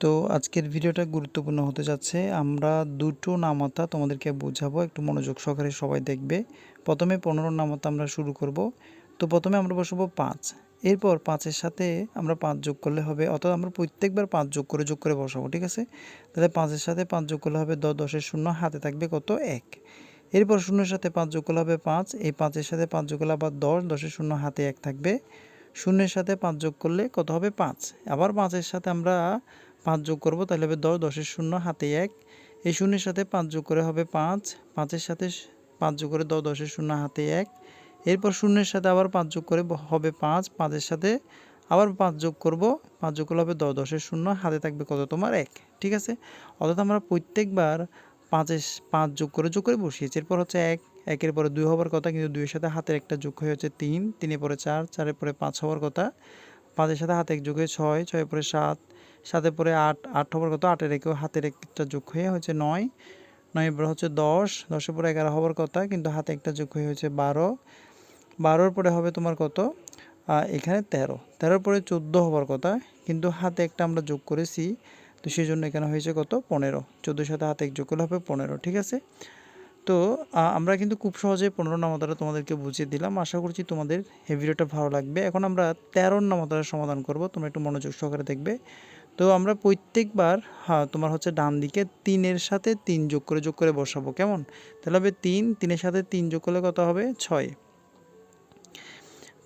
তো আজকের ভিডিওটা গুরুত্বপূর্ণ হতে যাচ্ছে। আমরা দুটো নামতা তোমাদেরকে বোঝাবো, একটু মনোযোগ সহকারে সবাই দেখবে। প্রথমে পনেরো নামতা আমরা শুরু করব। তো প্রথমে আমরা বসাবো পাঁচ। এরপর পাঁচের সাথে আমরা পাঁচ যোগ করলে হবে, অর্থাৎ আমরা প্রত্যেকবার পাঁচ যোগ করে যোগ করে বসাবো, ঠিক আছে? তাহলে পাঁচের সাথে পাঁচ যোগ করলে হবে দশ, দশের শূন্য, হাতে থাকবে কত? এক। এরপর শূন্যের সাথে পাঁচ যোগ করলে হবে পাঁচ, এই পাঁচের সাথে পাঁচ যোগ করলে আবার দশ, দশের শূন্য, হাতে এক থাকবে। শূন্যের সাথে পাঁচ যোগ করলে কত হবে? পাঁচ। আবার পাঁচের সাথে আমরা পাঁচ যোগ করব, তাহলে হবে দশ দশের শূন্য, হাতে এক। এই শূন্যের সাথে পাঁচ যোগ করে হবে পাঁচ, পাঁচের সাথে পাঁচ যোগ করে দশ দশের শূন্য, হাতে এক। এরপর শূন্যের সাথে আবার পাঁচ যোগ করে হবে পাঁচ, পাঁচের সাথে আবার পাঁচ যোগ করব, পাঁচ যোগ করলে হবে দশ দশের শূন্য, হাতে থাকবে কত তোমার এক, ঠিক আছে? অর্থাৎ আমরা প্রত্যেকবার পাঁচের পাঁচ যোগ করে যোগ করে বসিয়েছি, এরপর হচ্ছে এক, একের পরে দুই হওয়ার কথা, কিন্তু দুইয়ের সাথে হাতের একটা যোগ হয়ে হচ্ছে তিন, তিনের পরে চার, চারের পরে পাঁচ হওয়ার কথা, পাঁচের সাথে হাতে এক যোগ ছয়, ছয়ের পরে সাত সাথে পরে আট আট হবার কথা আটের একেও হাতের একটা যোগ হয়ে হচ্ছে নয়। নয় পরে হচ্ছে দশ। দশের পরে এগারো হবার কথা কিন্তু হাতে একটা যোগ হয়ে হচ্ছে বারো। বারোর পরে হবে তোমার কত? এখানে তেরো। তেরোর পরে চোদ্দ হবার কথা কিন্তু হাতে একটা আমরা যোগ করেছি, তো সেই জন্য এখানে হয়েছে কত? পনেরো। চোদ্দোর সাথে হাতে এক যোগ করলে হবে পনেরো, ঠিক আছে? তো আমরা কিন্তু খুব সহজে পনেরো নামতারা তোমাদেরকে বুঝিয়ে দিলাম। আশা করছি তোমাদের এই ভিডিওটা ভালো লাগবে। এখন আমরা তেরোর নামতারা সমাধান করব। তোমরা একটু মনোযোগ সহকারে দেখবে। তো আমরা প্রত্যেকবার হ্যাঁ তোমার হচ্ছে ডান দিকে তিনের সাথে তিন যোগ করে যোগ করে বসাবো, কেমন? তাহলে হবে তিন, তিনের সাথে তিন যোগ করলে কত হবে? ছয়।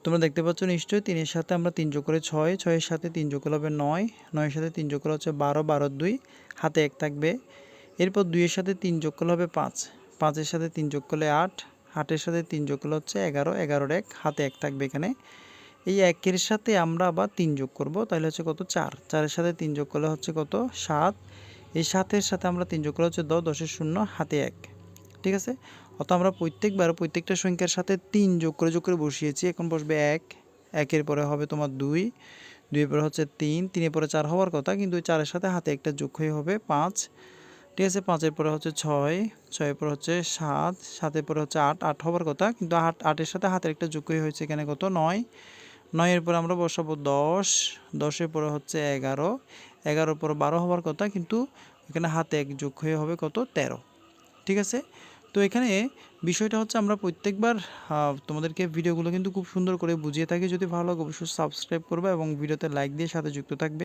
তোমরা দেখতে পাচ্ছ নিশ্চয়ই তিনের সাথে আমরা তিন যোগ করে ছয়, ছয়ের সাথে তিন যোগ করলে হবে নয়, নয়ের সাথে তিন যোগ করলে হচ্ছে বারো বারো দুই, হাতে এক থাকবে। এরপর দুইয়ের সাথে তিন যোগ করলে হবে পাঁচ, পাঁচের সাথে তিন যোগ করলে আট, আটের সাথে তিন যোগ করলে হচ্ছে এগারো, এগারোর এক, হাতে এক থাকবে এখানে। এই একের সাথে আমরা আবার তিন যোগ করব, তাহলে হচ্ছে কত? চার। চারের সাথে তিন যোগ করলে হচ্ছে কত? সাত। এই সাতের সাথে আমরা তিন যোগ করলে হচ্ছে দশ, দশের শূন্য, হাতে এক। ঠিক আছে? অত আমরা প্রত্যেকবার প্রত্যেকটা সংখ্যার সাথে তিন যোগ করে যোগ করে বসিয়েছি, এখন বসবে এক। একের পরে হবে তোমার দুই। দুইয়ের পরে হচ্ছে তিন। তিনের পরে চার হওয়ার কথা, কিন্তু চারের সাথে হাতে একটা যোগ হয়ে হবে পাঁচ। ঠিক আছে? পাঁচের পরে হচ্ছে ছয়। ছয়ের পরে হচ্ছে সাত। সাতের পরে হচ্ছে আট। আট হওয়ার কথা, কিন্তু আট, আটের সাথে হাতের একটা যোগ হয়ে হয়েছে এখানে কত? নয়। নয়ের পরে আমরা বসাবো দশ, দশের পরে হচ্ছে এগারো, এগারোর পর বারো হওয়ার কথা, কিন্তু এখানে হাতে এক যোগ হয়ে হবে কত? তেরো। ঠিক আছে? তো এখানে বিষয়টা হচ্ছে আমরা প্রত্যেকবার তোমাদেরকে ভিডিওগুলো কিন্তু খুব সুন্দর করে বুঝিয়ে থাকি। যদি ভালো লাগে অবশ্যই সাবস্ক্রাইব করবে এবং ভিডিওতে লাইক দিয়ে সাথে যুক্ত থাকবে।